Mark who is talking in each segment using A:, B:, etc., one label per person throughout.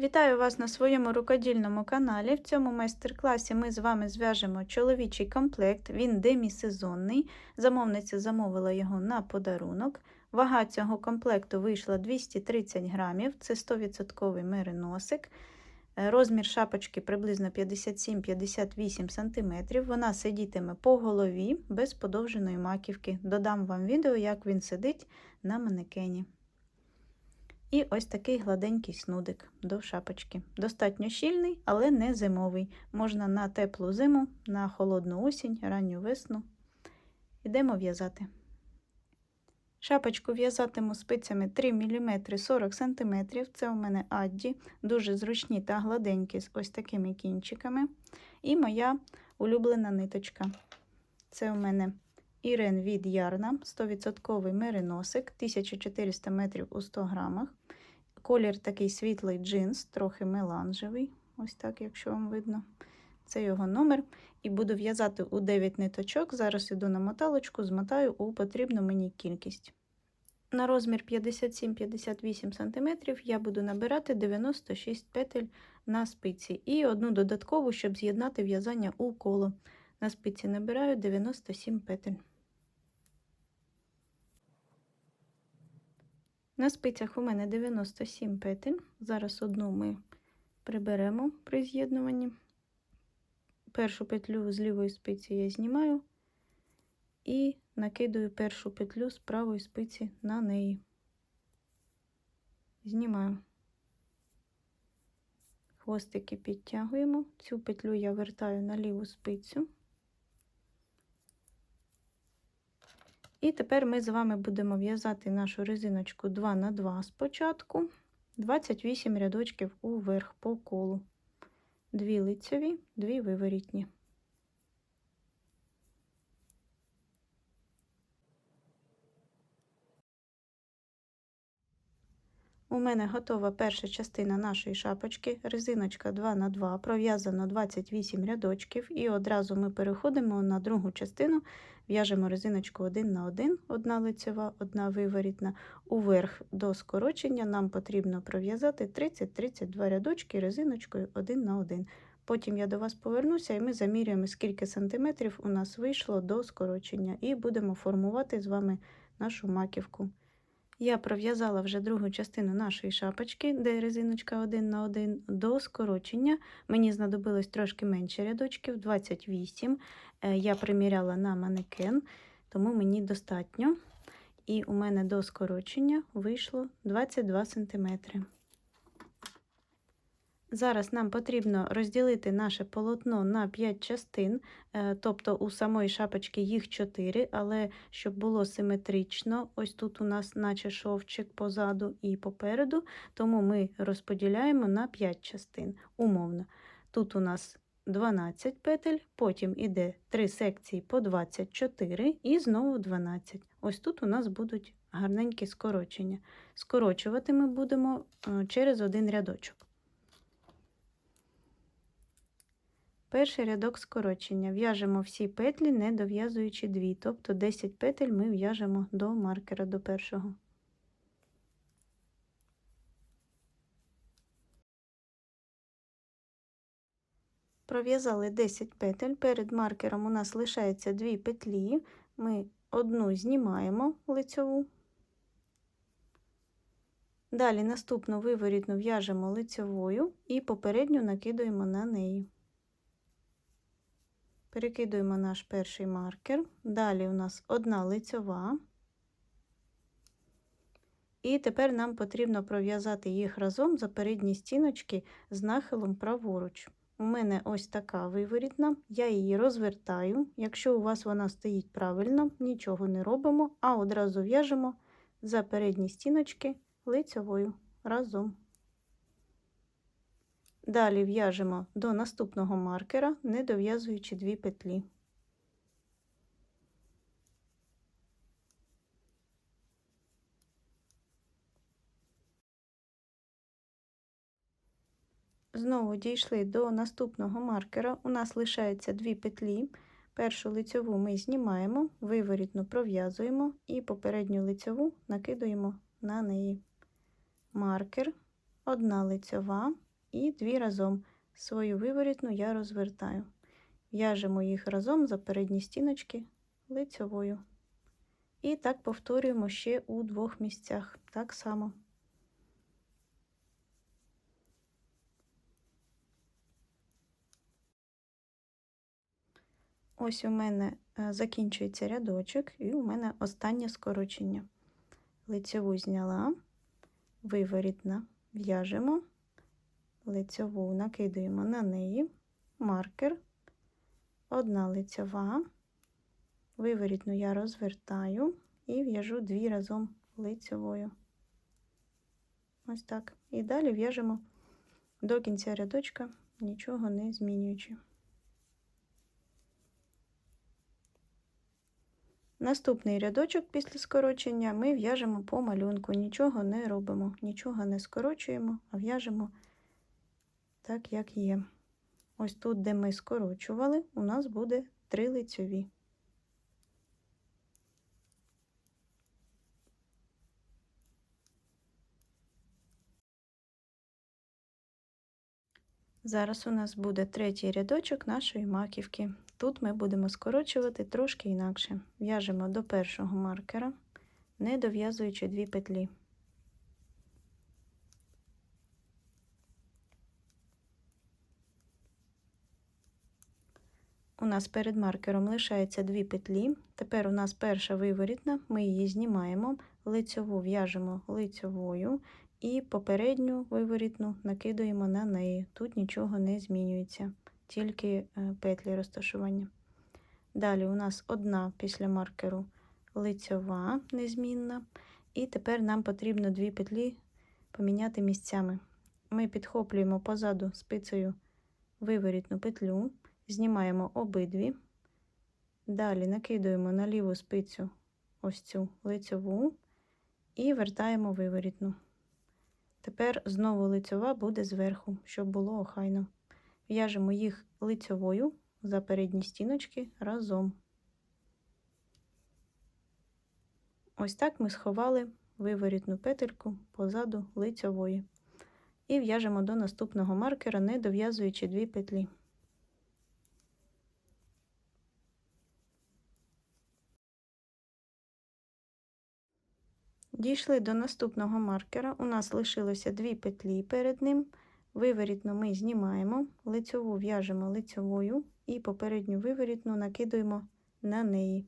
A: Вітаю вас на своєму рукодільному каналі. В цьому майстер-класі ми з вами зв'яжемо чоловічий комплект. Він демісезонний. Замовниця замовила його на подарунок. Вага цього комплекту вийшла 230 грамів, це 100% мериносик. Е, Розмір шапочки приблизно 57-58 см. Вона сидітиме по голові без подовженої маківки. Додам вам відео, як він сидить на манекені. І ось такий гладенький снудик до шапочки. Достатньо щільний, але не зимовий. Можна на теплу зиму, на холодну осінь, ранню весну. Йдемо в'язати. Шапочку в'язатиму спицями 3 мм 40 см. Це у мене адді, дуже зручні та гладенькі з ось такими кінчиками. І моя улюблена ниточка. Це у мене Ірен від Ярна, 100% мериносик, 1400 метрів у 100 грамах. Колір такий світлий джинс, трохи меланжевий, ось так, якщо вам видно. Це його номер. І буду в'язати у 9 ниточок. Зараз іду на моталочку, змотаю у потрібну мені кількість. На розмір 57-58 см я буду набирати 96 петель на спиці і одну додаткову, щоб з'єднати в'язання у коло. На спиці набираю 97 петель. На спицях у мене 97 петель. Зараз одну ми приберемо при з'єднуванні. Першу петлю з лівої спиці я знімаю і накидаю першу петлю з правої спиці на неї. Знімаю. Хвостики підтягуємо. Цю петлю я вертаю на ліву спицю. І тепер ми з вами будемо в'язати нашу резиночку 2 на 2 спочатку, 28 рядочків уверх по колу, 2 лицеві, 2 виворітні. У мене готова перша частина нашої шапочки, резиночка 2 на 2 пров'язано 28 рядочків, і одразу ми переходимо на другу частину, в'яжемо резиночку 1 на 1, одна лицева, одна виворітна. Уверх до скорочення нам потрібно пров'язати 30-32 рядочки резиночкою 1 на 1. Потім я до вас повернуся і ми замірюємо, скільки сантиметрів у нас вийшло до скорочення, і будемо формувати з вами нашу маківку. Я пров'язала вже другу частину нашої шапочки, де резиночка 1 на 1 до скорочення. Мені знадобилось трошки менше рядочків, 28. Я приміряла на манекен, тому мені достатньо. І у мене до скорочення вийшло 22 см. Зараз нам потрібно розділити наше полотно на 5 частин, тобто у самої шапочки їх 4, але щоб було симетрично, ось тут у нас наче шовчик позаду і попереду, тому ми розподіляємо на 5 частин, умовно. Тут у нас 12 петель, потім іде 3 секції по 24 і знову 12. Ось тут у нас будуть гарненькі скорочення. Скорочувати ми будемо через один рядочок. Перший рядок скорочення. В'яжемо всі петлі, не дов'язуючи дві, тобто 10 петель ми в'яжемо до маркера до першого. Пров'язали 10 петель. Перед маркером у нас лишається 2 петлі. Ми одну знімаємо лицьову. Далі наступну виворітну в'яжемо лицьовою і попередню накидуємо на неї. Перекидуємо наш перший маркер. Далі у нас одна лицьова. І тепер нам потрібно пров'язати їх разом за передні стіночки з нахилом праворуч. У мене ось така виворітна, я її розвертаю. Якщо у вас вона стоїть правильно, нічого не робимо, а одразу в'яжемо за передні стіночки лицьовою разом. Далі в'яжемо до наступного маркера, не дов'язуючи дві петлі. Знову дійшли до наступного маркера. У нас лишається дві петлі. Першу лицьову ми знімаємо, виворітну пров'язуємо і попередню лицьову накидуємо на неї маркер, одна лицьова і дві разом. Свою виворітну я розвертаю. В'яжемо їх разом за передні стіночки лицьовою. І так повторюємо ще у двох місцях. Так само. Ось у мене е, закінчується рядочок, і у мене останнє скорочення. Лицьову зняла, виворітна в'яжемо, лицьову накидаємо на неї, маркер, одна лицьова, виворітну я розвертаю і в'яжу дві разом лицьовою. Ось так. І далі в'яжемо до кінця рядочка, нічого не змінюючи. Наступний рядочок після скорочення ми в'яжемо по малюнку, нічого не робимо, нічого не скорочуємо, а в'яжемо так, як є. Ось тут, де ми скорочували, у нас буде три лицьові. Зараз у нас буде третій рядочок нашої маківки. Тут ми будемо скорочувати трошки інакше. В'яжемо до першого маркера, не дов'язуючи дві петлі. У нас перед маркером лишається дві петлі. Тепер у нас перша виворітна, ми її знімаємо, лицьову в'яжемо лицьовою і попередню виворітну накидуємо на неї. Тут нічого не змінюється, тільки е, петлі розташування. Далі у нас одна після маркеру лицьова незмінна. І тепер нам потрібно дві петлі поміняти місцями. Ми підхоплюємо позаду спицею виворітну петлю, знімаємо обидві. Далі накидуємо на ліву спицю ось цю лицьову і вертаємо виворітну. Тепер знову лицьова буде зверху, щоб було охайно. В'яжемо їх лицьовою за передні стіночки разом. Ось так ми сховали виворітну петельку позаду лицьової. І в'яжемо до наступного маркера, не дов'язуючи дві петлі. Дійшли до наступного маркера. У нас лишилося дві петлі перед ним. Виворітну ми знімаємо, лицьову в'яжемо лицьовою і попередню виворітну накидуємо на неї.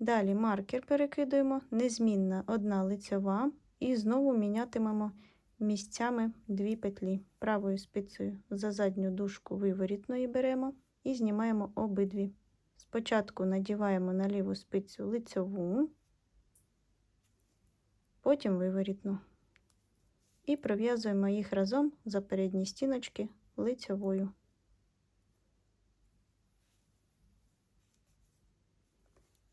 A: Далі маркер перекидуємо, незмінна одна лицьова, і знову мінятимемо місцями дві петлі. Правою спицею за задню дужку виворітної беремо і знімаємо обидві. Спочатку надіваємо на ліву спицю лицьову, потім виворітну. І пров'язуємо їх разом за передні стіночки лицьовою.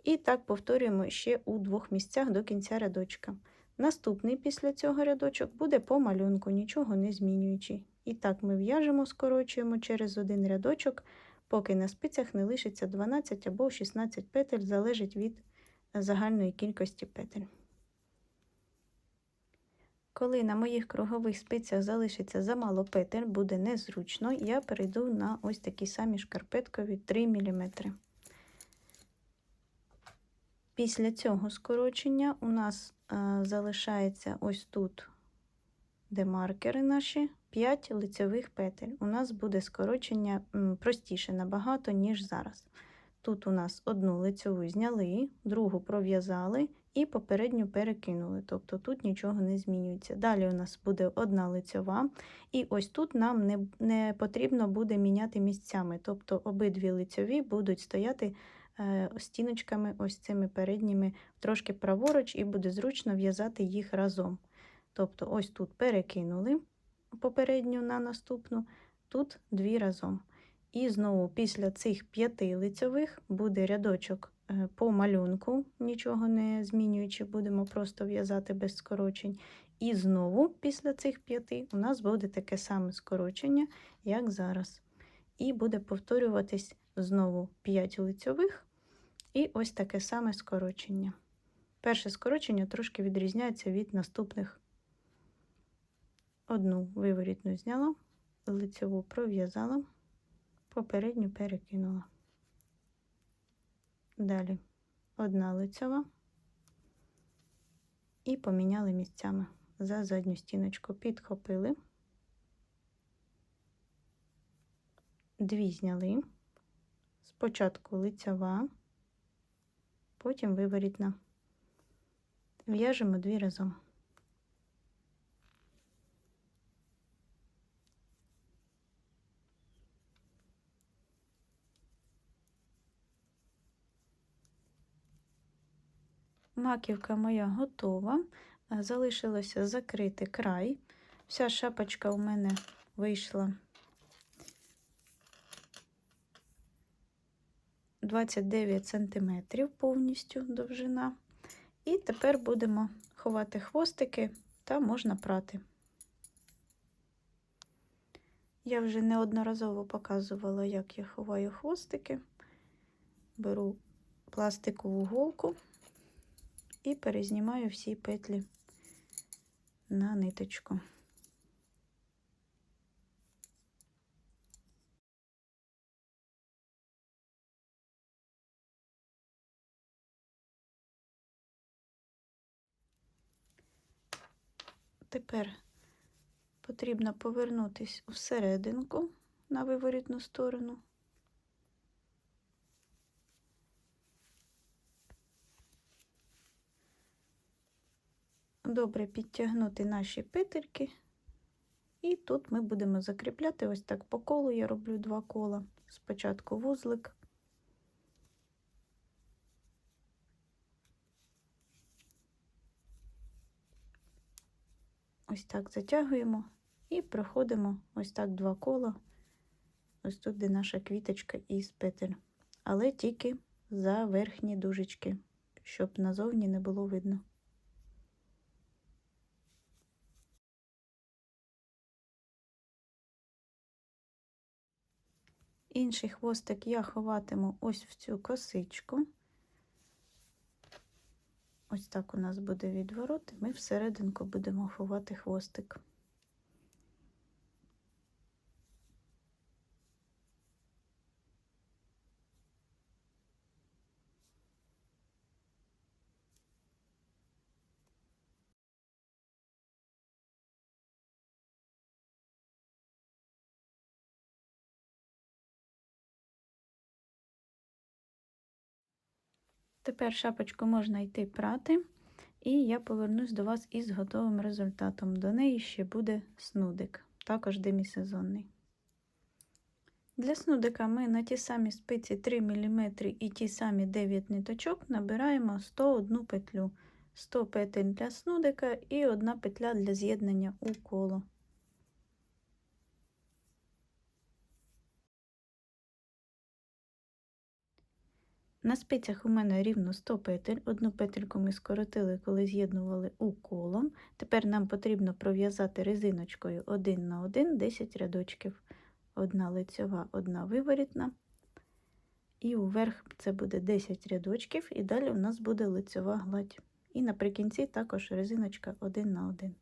A: І так повторюємо ще у двох місцях до кінця рядочка. Наступний після цього рядочок буде по малюнку, нічого не змінюючи. І так ми в'яжемо, скорочуємо через один рядочок, поки на спицях не лишиться 12 або 16 петель, залежить від загальної кількості петель. Коли на моїх кругових спицях залишиться замало петель, буде незручно, я перейду на ось такі самі шкарпеткові 3 мм. Після цього скорочення у нас а, залишається ось тут, де маркери наші, 5 лицевих петель. У нас буде скорочення простіше набагато, ніж зараз. Тут у нас одну лицеву зняли, другу пров'язали і попередню перекинули. Тобто тут нічого не змінюється. Далі у нас буде одна лицьова, і ось тут нам не, не потрібно буде міняти місцями. Тобто обидві лицьові будуть стояти е, стіночками, ось цими передніми, трошки праворуч, і буде зручно в'язати їх разом. Тобто, ось тут перекинули попередню на наступну, тут дві разом. І знову після цих п'яти лицьових буде рядочок е, по малюнку, нічого не змінюючи, будемо просто в'язати без скорочень. І знову після цих п'яти у нас буде таке саме скорочення, як зараз. І буде повторюватись знову 5 лицьових, і ось таке саме скорочення. Перше скорочення трошки відрізняється від наступних Одну виворітну зняла, лицеву пров'язала, попередню перекинула. Далі одна лицева і поміняли місцями за задню стіночку, підхопили, дві зняли, спочатку лицева, потім виворітна. В'яжемо дві разом. Маківка моя готова. Е, Залишилося закрити край. Вся шапочка у мене вийшла 29 сантиметрів повністю довжина. І тепер будемо ховати хвостики та можна прати. Я вже неодноразово показувала, як я ховаю хвостики. Беру пластикову голку і перезнімаю всі петлі на ниточку. Тепер потрібно повернутись всерединку на виворітну сторону. Добре підтягнути наші петельки, і тут ми будемо закріпляти ось так по колу. Я роблю два кола. Спочатку вузлик, ось так затягуємо і проходимо ось так два кола, ось тут, де наша квіточка із петель, але тільки за верхні дужечки, щоб назовні не було видно. Інший хвостик я ховатиму ось в цю косичку. Ось так у нас буде відворот, і ми всерединку будемо ховати хвостик. Тепер шапочку можна йти прати, і я повернусь до вас із готовим результатом. До неї ще буде снудик, також демісезонний. Для снудика ми на ті самі спиці 3 мм і ті самі 9 ниточок набираємо 101 петлю, 100 петель для снудика і одна петля для з'єднання у коло. На спицях у мене рівно 100 петель. Одну петельку ми скоротили, коли з'єднували у колом. Тепер нам потрібно пров'язати резиночкою 1 на 1 10 рядочків. Одна лицьова, одна виворітна. І уверх це буде 10 рядочків, і далі у нас буде лицьова гладь. І наприкінці також резиночка 1 на 1.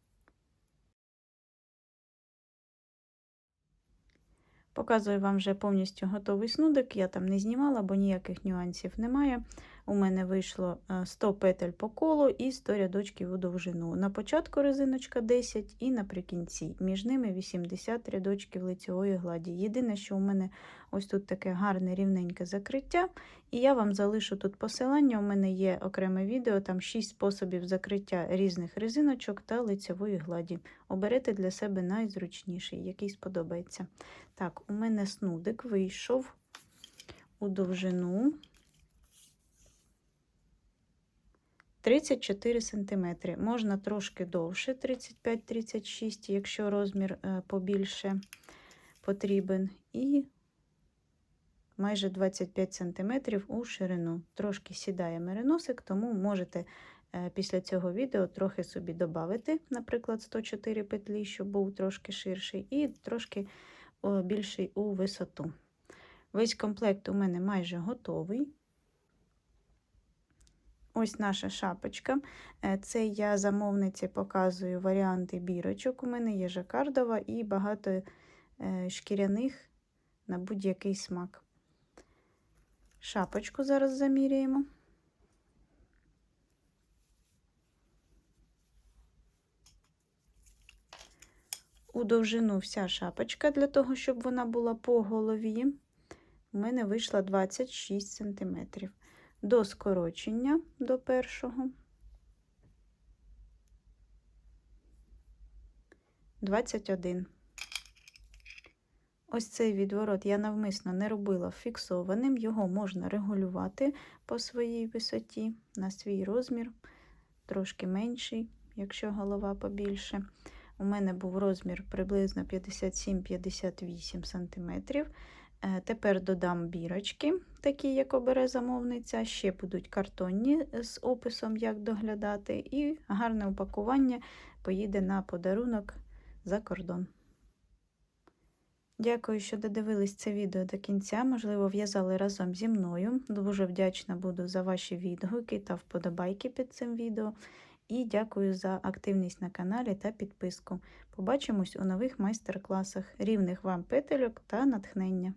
A: Показую вам вже повністю готовий снудик. Я там не знімала, бо ніяких нюансів немає. У мене вийшло 100 петель по колу і 100 рядочків у довжину. На початку резиночка 10 і наприкінці. Між ними 80 рядочків лицевої гладі. Єдине, що у мене ось тут таке гарне рівненьке закриття. І я вам залишу тут посилання. У мене є окреме відео, там 6 способів закриття різних резиночок та лицевої гладі. Оберете для себе найзручніший, який сподобається. Так, у мене снудик вийшов у довжину 34 см. Можна трошки довше, 35-36, якщо розмір е, побільше потрібен. І майже 25 см у ширину. Трошки сідає мериносик, тому можете е, після цього відео трохи собі додати, наприклад, 104 петлі, щоб був трошки ширший, і трошки більший у висоту. Весь комплект у мене майже готовий. Ось наша шапочка. Е, Це я замовниці показую варіанти бірочок. У мене є жакардова і багато е, шкіряних на будь-який смак. Шапочку зараз заміряємо. У довжину вся шапочка для того, щоб вона була по голові. У мене вийшла 26 см. До скорочення до першого. 21. Ось цей відворот я навмисно не робила фіксованим, його можна регулювати по своїй висоті на свій розмір, трошки менший, якщо голова побільше. У мене був розмір приблизно 57-58 см. Е, Тепер додам бірочки, такі, як обере замовниця. Ще будуть картонні з описом, як доглядати, і гарне упакування поїде на подарунок за кордон. Дякую, що додивились це відео до кінця. Можливо, в'язали разом зі мною. Дуже вдячна буду за ваші відгуки та вподобайки під цим відео. І дякую за активність на каналі та підписку. Побачимось у нових майстер-класах. Рівних вам петельок та натхнення!